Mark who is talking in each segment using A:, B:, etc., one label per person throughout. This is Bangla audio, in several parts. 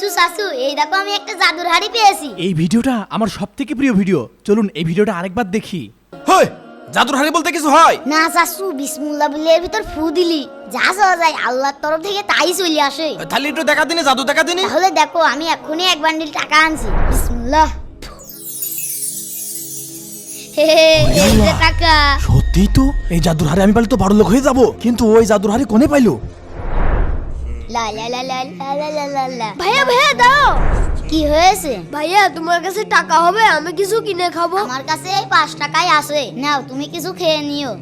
A: সাসু সাসু এই দেখো আমি একটা জাদুর হাড়ি পেয়েছি।
B: এই ভিডিওটা আমার সব থেকে প্রিয় ভিডিও। চলুন এই ভিডিওটা আরেকবার দেখি।
C: হয় জাদুর হাড়ি বলতে কিছু হয়?
A: না সাসু বিসমুল্লাহ বলে এর ভিতর ফু দিলি। যা চাওয়া যায় আল্লাহর তরফ থেকে তাই চলে আসে।
C: তাহলে একটু দেখা দিনি জাদু দেখা দিনি।
A: তাহলে দেখো আমি এক্ষুনি এক বান্ডিল টাকা আনছি। বিসমুল্লাহ। হে হে, এই যে টাকা।
B: সত্যিই তো এই জাদুর হারে আমি পাইলে তো বড় লোক হয়ে যাব। কিন্তু ওই জাদুর হারে কোনে পাইলো?
A: লা লা লা লা লা লা লা লা লা। ভাইয়া ভাইয়া দাও। কি হয়েছে?
D: ভাইয়া তোমার কাছে টাকা হবে আমি কিছু কিনে খাব।
A: আমার কাছে এই পাঁচ টাকাই আছে। নাও তুমি কিছু খেয়ে নিও।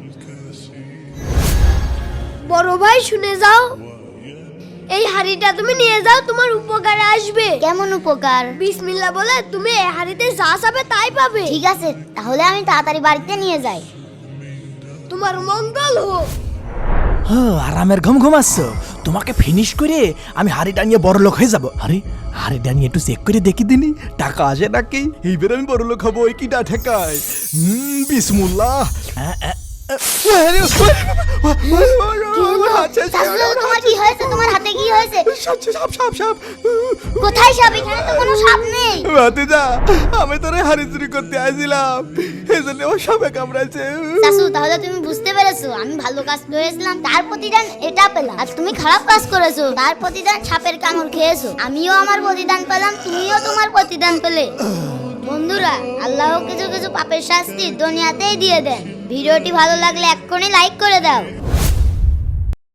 D: বড় ভাই শুনে যাও। এই হাড়িটা তুমি নিয়ে যাও তোমার উপকারে আসবে।
A: কেমন উপকার?
D: বিসমিল্লাহ বলে তুমি এই হাড়িতে যা চাবে তাই পাবে।
A: ঠিক আছে তাহলে আমি তাড়াতাড়ি বাড়িতে নিয়ে যাই।
D: তোমার মঙ্গল হোক।
B: হ্যাঁ আরামের ঘুম ঘুমাচ্ছ। তোমাকে ফিনিশ করে আমি হাড়িটা নিয়ে বড় লোক হয়ে যাব আরে হাড়িটা নিয়ে একটু চেক করে দেখি দিনি টাকা আসে নাকি এইবার আমি বড় লোক হব কি না ঠেকায় হুম বিসমুল্লাহ আচ্ছা, আচ্ছা,
A: তোমার হাতে কি হয়েছে কোথায় সাপ এখানে তো কোনো সাপ নেই
B: আমি তোরে চুরি করতে আসছিলাম এই জন্য ও সাপে কামড়াইছে।
A: শাশু তাহলে তুমি বুঝতে পেরেছ, আমি ভালো কাজ করেছিলাম, তার প্রতিদান এটা পেলাম। আর তুমি খারাপ কাজ করেছ, তার প্রতিদান সাপের কামড় খেয়েছো। আমিও আমার প্রতিদান পেলাম, তুমিও তোমার প্রতিদান পেলে। বন্ধুরা, আল্লাহ কিছু কিছু পাপের শাস্তি দুনিয়াতেই দিয়ে দেন। ভিডিওটি ভালো লাগলে এক্ষুনি লাইক করে দাও।